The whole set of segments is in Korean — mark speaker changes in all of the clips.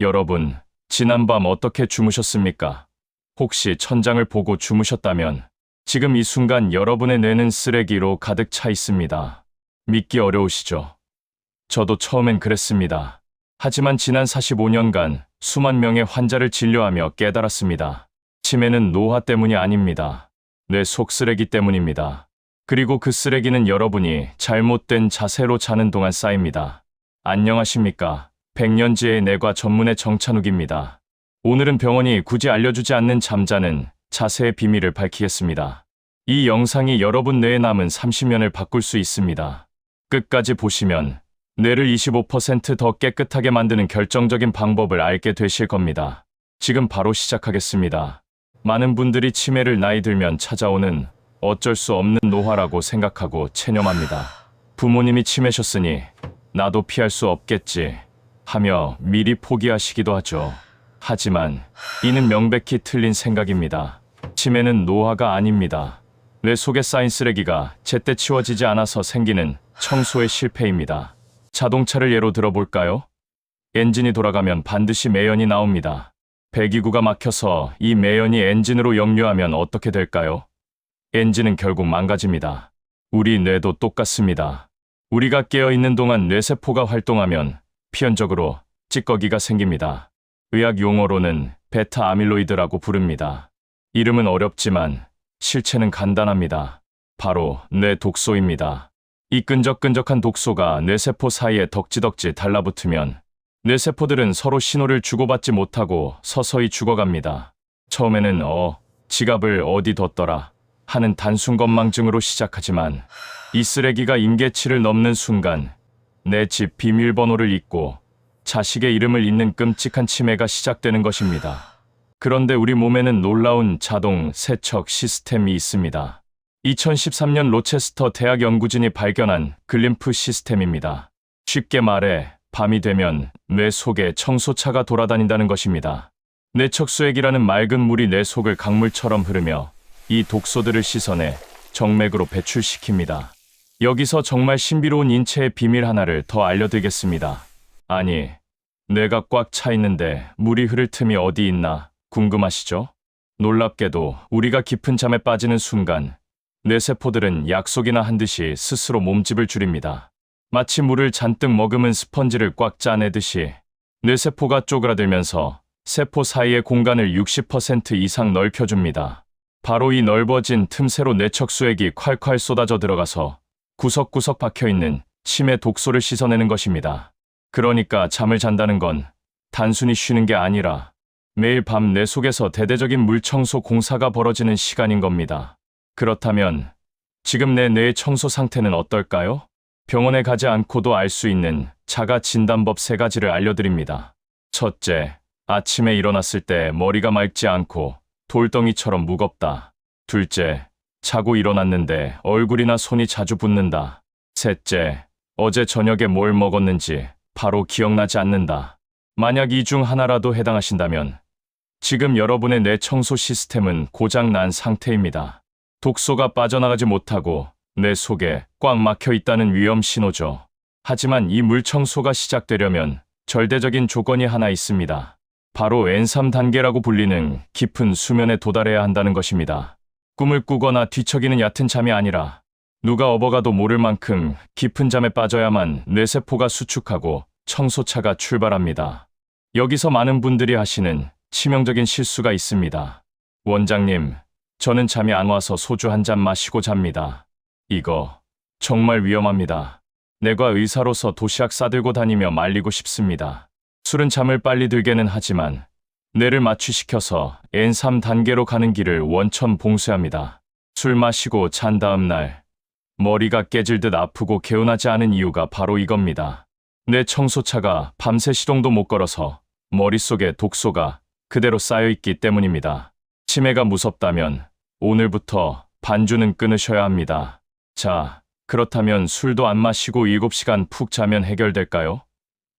Speaker 1: 여러분, 지난밤 어떻게 주무셨습니까? 혹시 천장을 보고 주무셨다면 지금 이 순간 여러분의 뇌는 쓰레기로 가득 차 있습니다. 믿기 어려우시죠? 저도 처음엔 그랬습니다. 하지만 지난 45년간 수만 명의 환자를 진료하며 깨달았습니다. 치매는 노화 때문이 아닙니다. 뇌 속 쓰레기 때문입니다. 그리고 그 쓰레기는 여러분이 잘못된 자세로 자는 동안 쌓입니다. 안녕하십니까. 백년지의 뇌과 전문의 정찬욱입니다. 오늘은 병원이 굳이 알려주지 않는 잠자는 자세의 비밀을 밝히겠습니다. 이 영상이 여러분 뇌에 남은 30년을 바꿀 수 있습니다. 끝까지 보시면 뇌를 25%더 깨끗하게 만드는 결정적인 방법을 알게 되실 겁니다. 지금 바로 시작하겠습니다. 많은 분들이 치매를 나이 들면 찾아오는 어쩔 수 없는 노화라고 생각하고 체념합니다. 부모님이 치매셨으니 나도 피할 수 없겠지 하며 미리 포기하시기도 하죠. 하지만 이는 명백히 틀린 생각입니다. 치매는 노화가 아닙니다. 뇌 속에 쌓인 쓰레기가 제때 치워지지 않아서 생기는 청소의 실패입니다. 자동차를 예로 들어볼까요? 엔진이 돌아가면 반드시 매연이 나옵니다. 배기구가 막혀서 이 매연이 엔진으로 역류하면 어떻게 될까요? 엔진은 결국 망가집니다. 우리 뇌도 똑같습니다. 우리가 깨어 있는 동안 뇌세포가 활동하면 필연적으로 찌꺼기가 생깁니다. 의학 용어로는 베타 아밀로이드라고 부릅니다. 이름은 어렵지만 실체는 간단합니다. 바로 뇌 독소입니다. 이 끈적끈적한 독소가 뇌세포 사이에 덕지덕지 달라붙으면 뇌세포들은 서로 신호를 주고받지 못하고 서서히 죽어갑니다. 처음에는 어, 지갑을 어디 뒀더라 하는 단순 건망증으로 시작하지만 이 쓰레기가 임계치를 넘는 순간 내 집 비밀번호를 잊고 자식의 이름을 잊는 끔찍한 치매가 시작되는 것입니다. 그런데 우리 몸에는 놀라운 자동 세척 시스템이 있습니다. 2013년 로체스터 대학 연구진이 발견한 글림프 시스템입니다. 쉽게 말해 밤이 되면 뇌 속에 청소차가 돌아다닌다는 것입니다. 뇌척수액이라는 맑은 물이 뇌 속을 강물처럼 흐르며 이 독소들을 씻어내 정맥으로 배출시킵니다. 여기서 정말 신비로운 인체의 비밀 하나를 더 알려드리겠습니다. 아니, 뇌가 꽉 차 있는데 물이 흐를 틈이 어디 있나 궁금하시죠? 놀랍게도 우리가 깊은 잠에 빠지는 순간 뇌세포들은 약속이나 한 듯이 스스로 몸집을 줄입니다. 마치 물을 잔뜩 머금은 스펀지를 꽉 짜내듯이 뇌세포가 쪼그라들면서 세포 사이의 공간을 60% 이상 넓혀줍니다. 바로 이 넓어진 틈새로 뇌척수액이 콸콸 쏟아져 들어가서 구석구석 박혀있는 치매 독소를 씻어내는 것입니다. 그러니까 잠을 잔다는 건 단순히 쉬는 게 아니라 매일 밤뇌 속에서 대대적인 물청소 공사가 벌어지는 시간인 겁니다. 그렇다면 지금 내 뇌의 청소 상태는 어떨까요? 병원에 가지 않고도 알 수 있는 자가 진단법 세 가지를 알려드립니다. 첫째, 아침에 일어났을 때 머리가 맑지 않고 돌덩이처럼 무겁다. 둘째, 자고 일어났는데 얼굴이나 손이 자주 붓는다. 셋째, 어제 저녁에 뭘 먹었는지 바로 기억나지 않는다. 만약 이 중 하나라도 해당하신다면 지금 여러분의 뇌 청소 시스템은 고장 난 상태입니다. 독소가 빠져나가지 못하고 뇌 속에 꽉 막혀 있다는 위험 신호죠. 하지만 이 물 청소가 시작되려면 절대적인 조건이 하나 있습니다. 바로 N3 단계라고 불리는 깊은 수면에 도달해야 한다는 것입니다. 꿈을 꾸거나 뒤척이는 얕은 잠이 아니라 누가 업어가도 모를 만큼 깊은 잠에 빠져야만 뇌세포가 수축하고 청소차가 출발합니다. 여기서 많은 분들이 하시는 치명적인 실수가 있습니다. 원장님, 저는 잠이 안 와서 소주 한 잔 마시고 잡니다. 이거 정말 위험합니다. 내가 의사로서 도시락 싸들고 다니며 말리고 싶습니다. 술은 잠을 빨리 들게는 하지만 뇌를 마취시켜서 N3 단계로 가는 길을 원천 봉쇄합니다. 술 마시고 잔 다음 날 머리가 깨질 듯 아프고 개운하지 않은 이유가 바로 이겁니다. 뇌 청소차가 밤새 시동도 못 걸어서 머릿속에 독소가 그대로 쌓여있기 때문입니다. 치매가 무섭다면 오늘부터 반주는 끊으셔야 합니다. 자, 그렇다면 술도 안 마시고 7시간 푹 자면 해결될까요?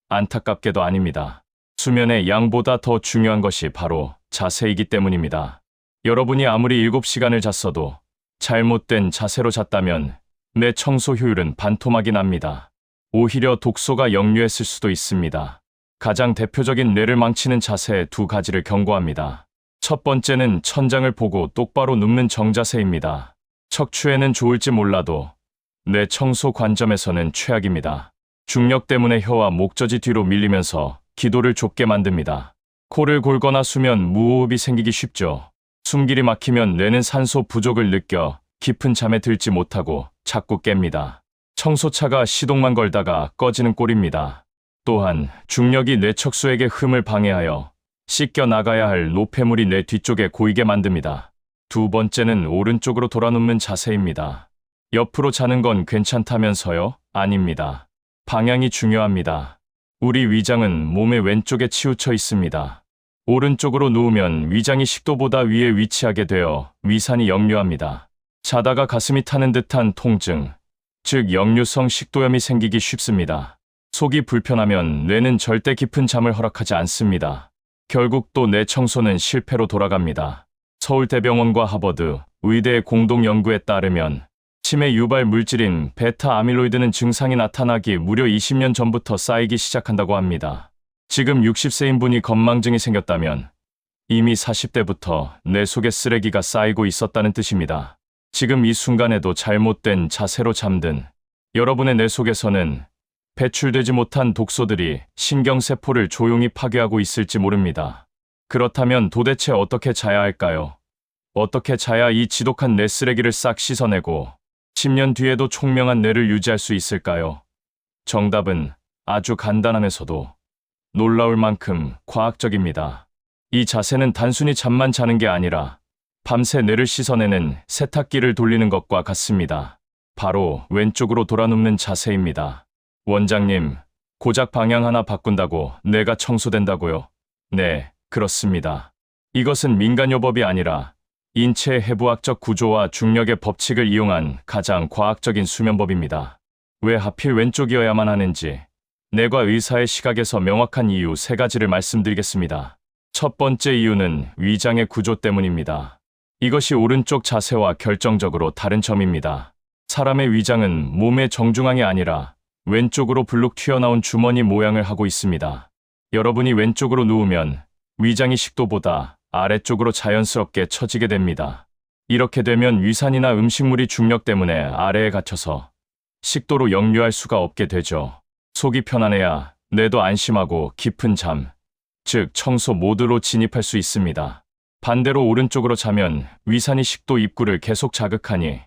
Speaker 1: 안타깝게도 아닙니다. 수면의 양보다 더 중요한 것이 바로 자세이기 때문입니다. 여러분이 아무리 7시간을 잤어도 잘못된 자세로 잤다면 뇌 청소 효율은 반토막이 납니다. 오히려 독소가 역류했을 수도 있습니다. 가장 대표적인 뇌를 망치는 자세 두 가지를 경고합니다. 첫 번째는 천장을 보고 똑바로 눕는 정자세입니다. 척추에는 좋을지 몰라도 뇌 청소 관점에서는 최악입니다. 중력 때문에 혀와 목젖이 뒤로 밀리면서 기도를 좁게 만듭니다. 코를 골거나 수면 무호흡이 생기기 쉽죠. 숨길이 막히면 뇌는 산소 부족을 느껴 깊은 잠에 들지 못하고 자꾸 깹니다. 청소차가 시동만 걸다가 꺼지는 꼴입니다. 또한 중력이 뇌 척수에게 흠을 방해하여 씻겨 나가야 할 노폐물이 뇌 뒤쪽에 고이게 만듭니다. 두 번째는 오른쪽으로 돌아눕는 자세입니다. 옆으로 자는 건 괜찮다면서요? 아닙니다. 방향이 중요합니다. 우리 위장은 몸의 왼쪽에 치우쳐 있습니다. 오른쪽으로 누우면 위장이 식도보다 위에 위치하게 되어 위산이 역류합니다. 자다가 가슴이 타는 듯한 통증, 즉 역류성 식도염이 생기기 쉽습니다. 속이 불편하면 뇌는 절대 깊은 잠을 허락하지 않습니다. 결국 또 뇌 청소는 실패로 돌아갑니다. 서울대병원과 하버드 의대의 공동 연구에 따르면 치매 유발 물질인 베타 아밀로이드는 증상이 나타나기 무려 20년 전부터 쌓이기 시작한다고 합니다. 지금 60세인 분이 건망증이 생겼다면 이미 40대부터 뇌 속에 쓰레기가 쌓이고 있었다는 뜻입니다. 지금 이 순간에도 잘못된 자세로 잠든 여러분의 뇌 속에서는 배출되지 못한 독소들이 신경세포를 조용히 파괴하고 있을지 모릅니다. 그렇다면 도대체 어떻게 자야 할까요? 어떻게 자야 이 지독한 뇌 쓰레기를 싹 씻어내고 10년 뒤에도 총명한 뇌를 유지할 수 있을까요? 정답은 아주 간단하면서도 놀라울 만큼 과학적입니다. 이 자세는 단순히 잠만 자는 게 아니라 밤새 뇌를 씻어내는 세탁기를 돌리는 것과 같습니다. 바로 왼쪽으로 돌아눕는 자세입니다. 원장님, 고작 방향 하나 바꾼다고 뇌가 청소된다고요? 네, 그렇습니다. 이것은 민간요법이 아니라 인체의 해부학적 구조와 중력의 법칙을 이용한 가장 과학적인 수면법입니다. 왜 하필 왼쪽이어야만 하는지 뇌과 의사의 시각에서 명확한 이유 세 가지를 말씀드리겠습니다. 첫 번째 이유는 위장의 구조 때문입니다. 이것이 오른쪽 자세와 결정적으로 다른 점입니다. 사람의 위장은 몸의 정중앙이 아니라 왼쪽으로 불룩 튀어나온 주머니 모양을 하고 있습니다. 여러분이 왼쪽으로 누우면 위장이 식도보다 아래쪽으로 자연스럽게 처지게 됩니다. 이렇게 되면 위산이나 음식물이 중력 때문에 아래에 갇혀서 식도로 역류할 수가 없게 되죠. 속이 편안해야 뇌도 안심하고 깊은 잠, 즉 청소 모드로 진입할 수 있습니다. 반대로 오른쪽으로 자면 위산이 식도 입구를 계속 자극하니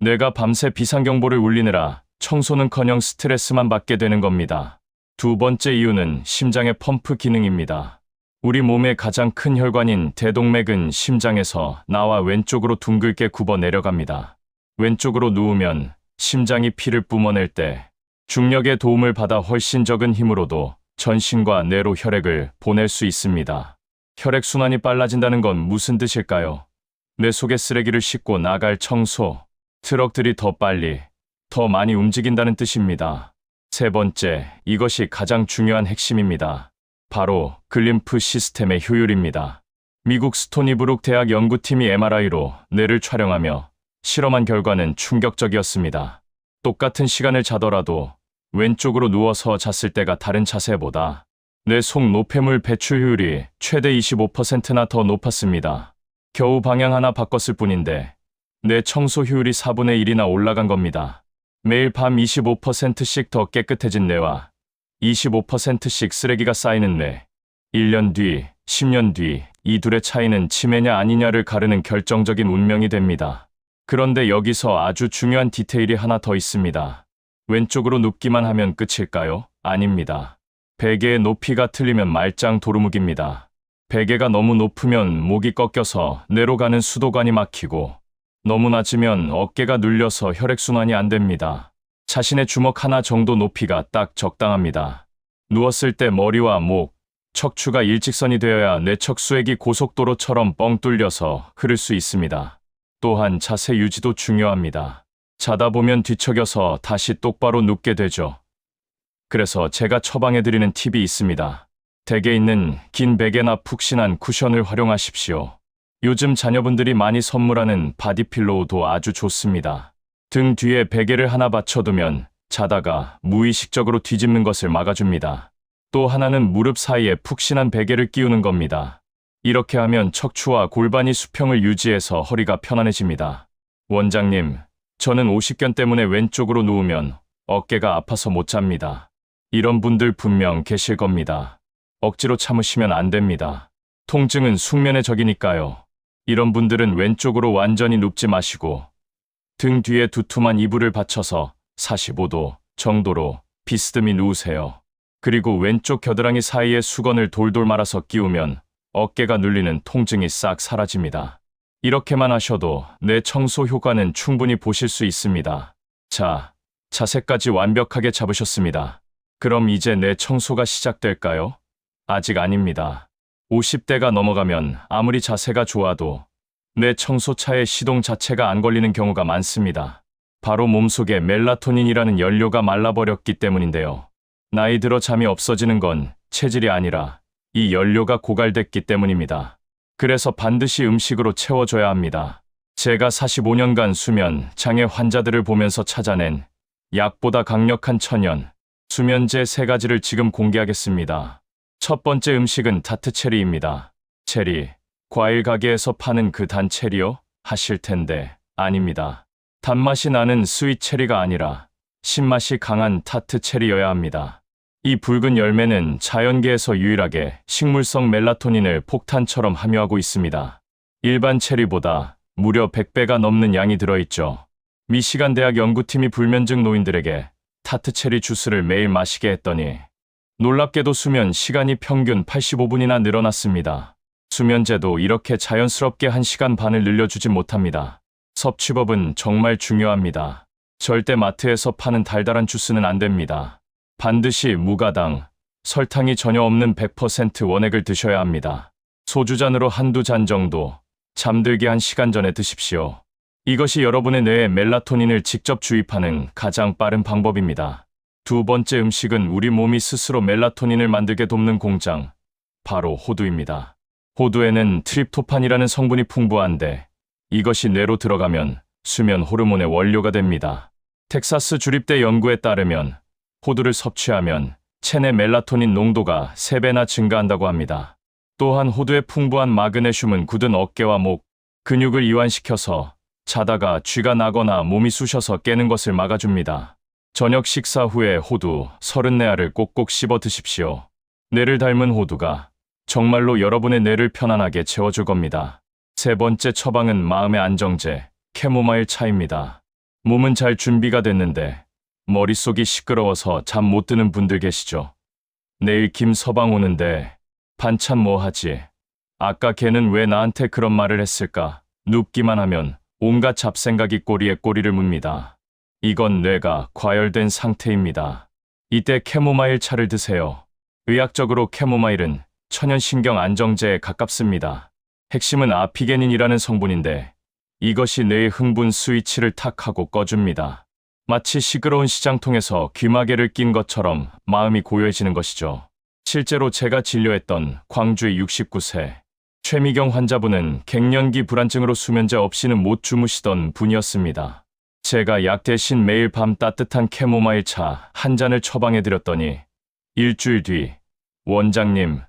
Speaker 1: 뇌가 밤새 비상경보를 울리느라 청소는커녕 스트레스만 받게 되는 겁니다. 두 번째 이유는 심장의 펌프 기능입니다. 우리 몸의 가장 큰 혈관인 대동맥은 심장에서 나와 왼쪽으로 둥글게 굽어 내려갑니다. 왼쪽으로 누우면 심장이 피를 뿜어낼 때 중력의 도움을 받아 훨씬 적은 힘으로도 전신과 뇌로 혈액을 보낼 수 있습니다. 혈액순환이 빨라진다는 건 무슨 뜻일까요? 뇌 속의 쓰레기를 싣고 나갈 청소, 트럭들이 더 빨리, 더 많이 움직인다는 뜻입니다. 세 번째, 이것이 가장 중요한 핵심입니다. 바로 글림프 시스템의 효율입니다. 미국 스토니브룩 대학 연구팀이 MRI로 뇌를 촬영하며 실험한 결과는 충격적이었습니다. 똑같은 시간을 자더라도 왼쪽으로 누워서 잤을 때가 다른 자세보다 뇌 속 노폐물 배출효율이 최대 25%나 더 높았습니다. 겨우 방향 하나 바꿨을 뿐인데 뇌 청소 효율이 4분의 1이나 올라간 겁니다. 매일 밤 25%씩 더 깨끗해진 뇌와 25%씩 쓰레기가 쌓이는 뇌. 1년 뒤, 10년 뒤, 이 둘의 차이는 치매냐 아니냐를 가르는 결정적인 운명이 됩니다. 그런데 여기서 아주 중요한 디테일이 하나 더 있습니다. 왼쪽으로 눕기만 하면 끝일까요? 아닙니다. 베개의 높이가 틀리면 말짱 도루묵입니다. 베개가 너무 높으면 목이 꺾여서 뇌로 가는 수도관이 막히고 너무 낮으면 어깨가 눌려서 혈액순환이 안 됩니다. 자신의 주먹 하나 정도 높이가 딱 적당합니다. 누웠을 때 머리와 목, 척추가 일직선이 되어야 뇌척 수액이 고속도로처럼 뻥 뚫려서 흐를 수 있습니다. 또한 자세 유지도 중요합니다. 자다 보면 뒤척여서 다시 똑바로 눕게 되죠. 그래서 제가 처방해드리는 팁이 있습니다. 댁에 있는 긴 베개나 푹신한 쿠션을 활용하십시오. 요즘 자녀분들이 많이 선물하는 바디필로우도 아주 좋습니다. 등 뒤에 베개를 하나 받쳐두면 자다가 무의식적으로 뒤집는 것을 막아줍니다. 또 하나는 무릎 사이에 푹신한 베개를 끼우는 겁니다. 이렇게 하면 척추와 골반이 수평을 유지해서 허리가 편안해집니다. 원장님, 저는 오십견 때문에 왼쪽으로 누우면 어깨가 아파서 못 잡니다. 이런 분들 분명 계실 겁니다. 억지로 참으시면 안 됩니다. 통증은 숙면의 적이니까요. 이런 분들은 왼쪽으로 완전히 눕지 마시고 등 뒤에 두툼한 이불을 받쳐서 45도 정도로 비스듬히 누우세요. 그리고 왼쪽 겨드랑이 사이에 수건을 돌돌 말아서 끼우면 어깨가 눌리는 통증이 싹 사라집니다. 이렇게만 하셔도 내 청소 효과는 충분히 보실 수 있습니다. 자, 자세까지 완벽하게 잡으셨습니다. 그럼 이제 내 청소가 시작될까요? 아직 아닙니다. 50대가 넘어가면 아무리 자세가 좋아도 내 청소차의 시동 자체가 안 걸리는 경우가 많습니다. 바로 몸속에 멜라토닌이라는 연료가 말라버렸기 때문인데요. 나이 들어 잠이 없어지는 건 체질이 아니라 이 연료가 고갈됐기 때문입니다. 그래서 반드시 음식으로 채워줘야 합니다. 제가 45년간 수면 장애 환자들을 보면서 찾아낸 약보다 강력한 천연 수면제 세 가지를 지금 공개하겠습니다. 첫 번째 음식은 다트 체리입니다. 체리, 과일 가게에서 파는 그 단 체리요? 하실 텐데 아닙니다. 단맛이 나는 스윗 체리가 아니라 신맛이 강한 타트 체리여야 합니다. 이 붉은 열매는 자연계에서 유일하게 식물성 멜라토닌을 폭탄처럼 함유하고 있습니다. 일반 체리보다 무려 100배가 넘는 양이 들어있죠. 미시간 대학 연구팀이 불면증 노인들에게 타트 체리 주스를 매일 마시게 했더니 놀랍게도 수면 시간이 평균 85분이나 늘어났습니다. 수면제도 이렇게 자연스럽게 1시간 반을 늘려주지 못합니다. 섭취법은 정말 중요합니다. 절대 마트에서 파는 달달한 주스는 안 됩니다. 반드시 무가당, 설탕이 전혀 없는 100% 원액을 드셔야 합니다. 소주잔으로 한두 잔 정도, 잠들기 한 시간 전에 드십시오. 이것이 여러분의 뇌에 멜라토닌을 직접 주입하는 가장 빠른 방법입니다. 두 번째 음식은 우리 몸이 스스로 멜라토닌을 만들게 돕는 공장, 바로 호두입니다. 호두에는 트립토판이라는 성분이 풍부한데 이것이 뇌로 들어가면 수면 호르몬의 원료가 됩니다. 텍사스 주립대 연구에 따르면 호두를 섭취하면 체내 멜라토닌 농도가 3배나 증가한다고 합니다. 또한 호두의 풍부한 마그네슘은 굳은 어깨와 목, 근육을 이완시켜서 자다가 쥐가 나거나 몸이 쑤셔서 깨는 것을 막아줍니다. 저녁 식사 후에 호두 34알을 꼭꼭 씹어 드십시오. 뇌를 닮은 호두가 정말로 여러분의 뇌를 편안하게 채워줄 겁니다. 세 번째 처방은 마음의 안정제, 캐모마일 차입니다. 몸은 잘 준비가 됐는데 머릿속이 시끄러워서 잠 못 드는 분들 계시죠? 내일 김 서방 오는데 반찬 뭐 하지? 아까 걔는 왜 나한테 그런 말을 했을까? 눕기만 하면 온갖 잡생각이 꼬리에 꼬리를 묻니다. 이건 뇌가 과열된 상태입니다. 이때 캐모마일 차를 드세요. 의학적으로 캐모마일은 천연신경 안정제에 가깝습니다. 핵심은 아피게닌이라는 성분인데 이것이 뇌의 흥분 스위치를 탁 하고 꺼줍니다. 마치 시끄러운 시장통에서 귀마개를 낀 것처럼 마음이 고요해지는 것이죠. 실제로 제가 진료했던 광주의 69세 최미경 환자분은 갱년기 불안증으로 수면제 없이는 못 주무시던 분이었습니다. 제가 약 대신 매일 밤 따뜻한 캐모마일 차 한 잔을 처방해 드렸더니 일주일 뒤 원장님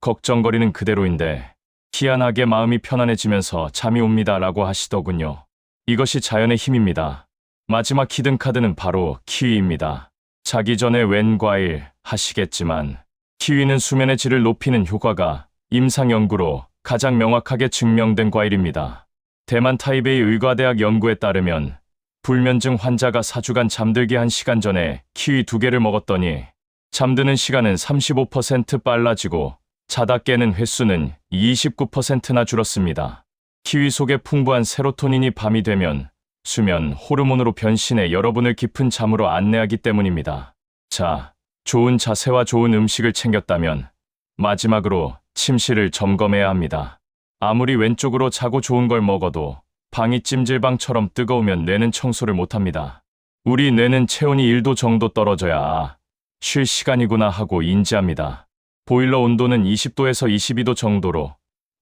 Speaker 1: 걱정거리는 그대로인데 희한하게 마음이 편안해지면서 잠이 옵니다 라고 하시더군요. 이것이 자연의 힘입니다. 마지막 히든 카드는 바로 키위입니다. 자기 전에 웬 과일 하시겠지만 키위는 수면의 질을 높이는 효과가 임상 연구로 가장 명확하게 증명된 과일입니다. 대만 타이베이 의과대학 연구에 따르면 불면증 환자가 4주간 잠들기 1시간 전에 키위 2개를 먹었더니 잠드는 시간은 35% 빨라지고 자다 깨는 횟수는 29%나 줄었습니다. 키위 속에 풍부한 세로토닌이 밤이 되면 수면 호르몬으로 변신해 여러분을 깊은 잠으로 안내하기 때문입니다. 자, 좋은 자세와 좋은 음식을 챙겼다면 마지막으로 침실을 점검해야 합니다. 아무리 왼쪽으로 자고 좋은 걸 먹어도 방이 찜질방처럼 뜨거우면 뇌는 청소를 못합니다. 우리 뇌는 체온이 1도 정도 떨어져야 아, 쉴 시간이구나 하고 인지합니다. 보일러 온도는 20도에서 22도 정도로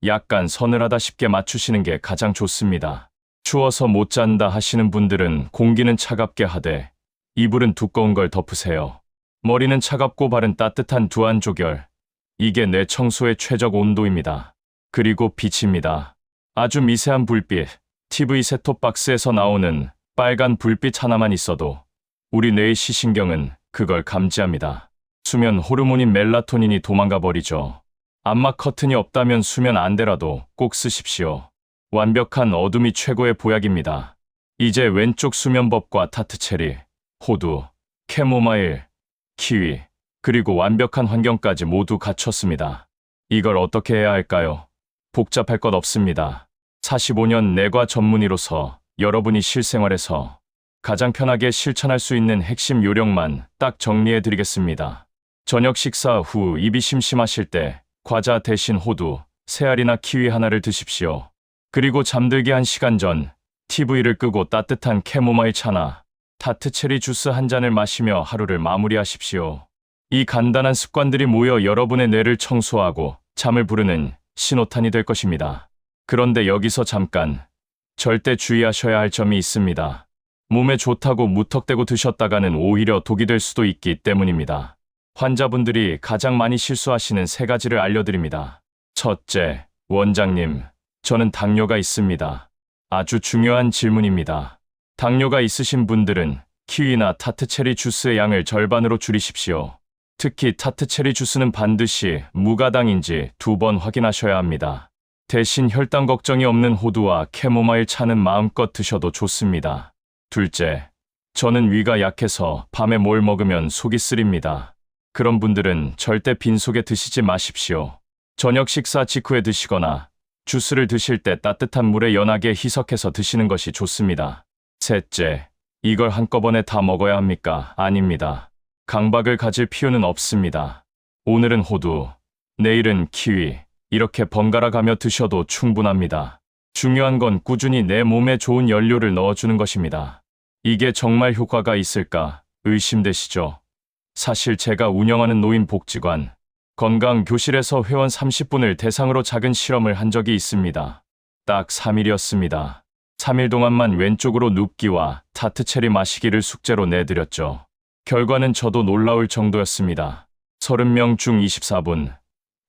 Speaker 1: 약간 서늘하다 싶게 맞추시는 게 가장 좋습니다. 추워서 못 잔다 하시는 분들은 공기는 차갑게 하되 이불은 두꺼운 걸 덮으세요. 머리는 차갑고 발은 따뜻한 두안 조결. 이게 뇌 청소의 최적 온도입니다. 그리고 빛입니다. 아주 미세한 불빛, TV 셋톱 박스에서 나오는 빨간 불빛 하나만 있어도 우리 뇌의 시신경은 그걸 감지합니다. 수면 호르몬인 멜라토닌이 도망가 버리죠. 암막 커튼이 없다면 수면 안대라도 꼭 쓰십시오. 완벽한 어둠이 최고의 보약입니다. 이제 왼쪽 수면법과 타트체리, 호두, 캐모마일, 키위, 그리고 완벽한 환경까지 모두 갖췄습니다. 이걸 어떻게 해야 할까요? 복잡할 것 없습니다. 45년 내과 전문의로서 여러분이 실생활에서 가장 편하게 실천할 수 있는 핵심 요령만 딱 정리해 드리겠습니다. 저녁 식사 후 입이 심심하실 때 과자 대신 호두, 새알이나 키위 하나를 드십시오. 그리고 잠들기 한 시간 전 TV를 끄고 따뜻한 캐모마일 차나 타트 체리 주스 한 잔을 마시며 하루를 마무리하십시오. 이 간단한 습관들이 모여 여러분의 뇌를 청소하고 잠을 부르는 신호탄이 될 것입니다. 그런데 여기서 잠깐 절대 주의하셔야 할 점이 있습니다. 몸에 좋다고 무턱대고 드셨다가는 오히려 독이 될 수도 있기 때문입니다. 환자분들이 가장 많이 실수하시는 세 가지를 알려드립니다. 첫째, 원장님, 저는 당뇨가 있습니다. 아주 중요한 질문입니다. 당뇨가 있으신 분들은 키위나 타트 체리 주스의 양을 절반으로 줄이십시오. 특히 타트 체리 주스는 반드시 무가당인지 두 번 확인하셔야 합니다. 대신 혈당 걱정이 없는 호두와 캐모마일 차는 마음껏 드셔도 좋습니다. 둘째, 저는 위가 약해서 밤에 뭘 먹으면 속이 쓰립니다. 그런 분들은 절대 빈속에 드시지 마십시오. 저녁 식사 직후에 드시거나 주스를 드실 때 따뜻한 물에 연하게 희석해서 드시는 것이 좋습니다. 셋째, 이걸 한꺼번에 다 먹어야 합니까? 아닙니다. 강박을 가질 필요는 없습니다. 오늘은 호두, 내일은 키위, 이렇게 번갈아 가며 드셔도 충분합니다. 중요한 건 꾸준히 내 몸에 좋은 연료를 넣어주는 것입니다. 이게 정말 효과가 있을까 의심되시죠? 사실 제가 운영하는 노인복지관, 건강교실에서 회원 30분을 대상으로 작은 실험을 한 적이 있습니다. 딱 3일이었습니다. 3일 동안만 왼쪽으로 눕기와 타트체리 마시기를 숙제로 내드렸죠. 결과는 저도 놀라울 정도였습니다. 30명 중 24분,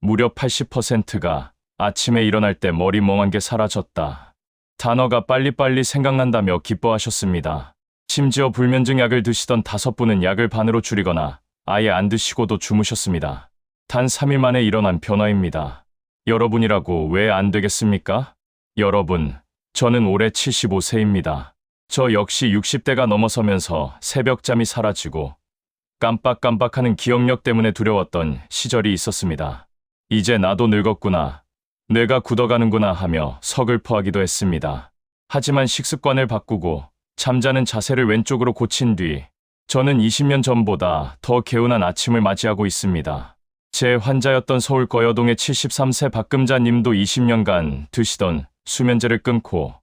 Speaker 1: 무려 80%가 아침에 일어날 때 머리 멍한 게 사라졌다. 단어가 빨리빨리 생각난다며 기뻐하셨습니다. 심지어 불면증 약을 드시던 다섯 분은 약을 반으로 줄이거나 아예 안 드시고도 주무셨습니다. 단 3일 만에 일어난 변화입니다. 여러분이라고 왜 안 되겠습니까? 여러분, 저는 올해 75세입니다. 저 역시 60대가 넘어서면서 새벽잠이 사라지고 깜빡깜빡하는 기억력 때문에 두려웠던 시절이 있었습니다. 이제 나도 늙었구나. 뇌가 굳어가는구나 하며 서글퍼하기도 했습니다. 하지만 식습관을 바꾸고 잠자는 자세를 왼쪽으로 고친 뒤 저는 20년 전보다 더 개운한 아침을 맞이하고 있습니다. 제 환자였던 서울 거여동의 73세 박금자 님도 20년간 드시던 수면제를 끊고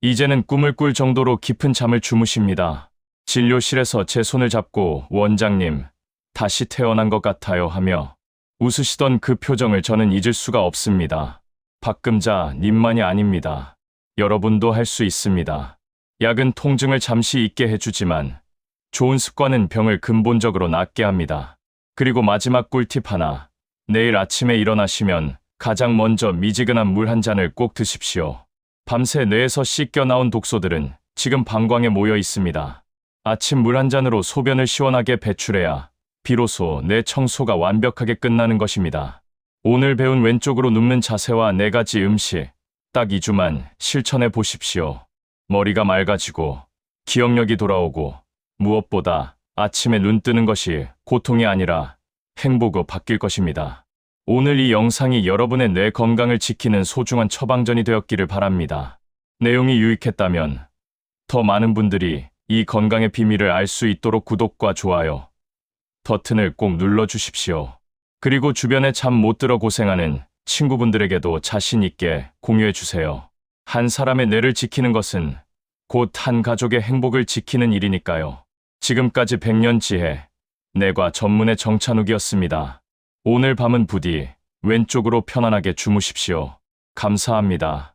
Speaker 1: 이제는 꿈을 꿀 정도로 깊은 잠을 주무십니다. 진료실에서 제 손을 잡고 원장님, 다시 태어난 것 같아요 하며 웃으시던 그 표정을 저는 잊을 수가 없습니다. 박금자 님만이 아닙니다. 여러분도 할 수 있습니다. 약은 통증을 잠시 잊게 해주지만 좋은 습관은 병을 근본적으로 낫게 합니다. 그리고 마지막 꿀팁 하나. 내일 아침에 일어나시면 가장 먼저 미지근한 물 한 잔을 꼭 드십시오. 밤새 뇌에서 씻겨 나온 독소들은 지금 방광에 모여 있습니다. 아침 물 한 잔으로 소변을 시원하게 배출해야 비로소 뇌 청소가 완벽하게 끝나는 것입니다. 오늘 배운 왼쪽으로 눕는 자세와 네 가지 음식, 딱 2주만 실천해 보십시오. 머리가 맑아지고, 기억력이 돌아오고, 무엇보다 아침에 눈 뜨는 것이 고통이 아니라 행복으로 바뀔 것입니다. 오늘 이 영상이 여러분의 뇌 건강을 지키는 소중한 처방전이 되었기를 바랍니다. 내용이 유익했다면 더 많은 분들이 이 건강의 비밀을 알 수 있도록 구독과 좋아요 버튼을 꼭 눌러주십시오. 그리고 주변에 잠 못 들어 고생하는 친구분들에게도 자신 있게 공유해 주세요. 한 사람의 뇌를 지키는 것은 곧 한 가족의 행복을 지키는 일이니까요. 지금까지 100년 지혜, 내과 전문의 정찬욱이었습니다. 오늘 밤은 부디 왼쪽으로 편안하게 주무십시오. 감사합니다.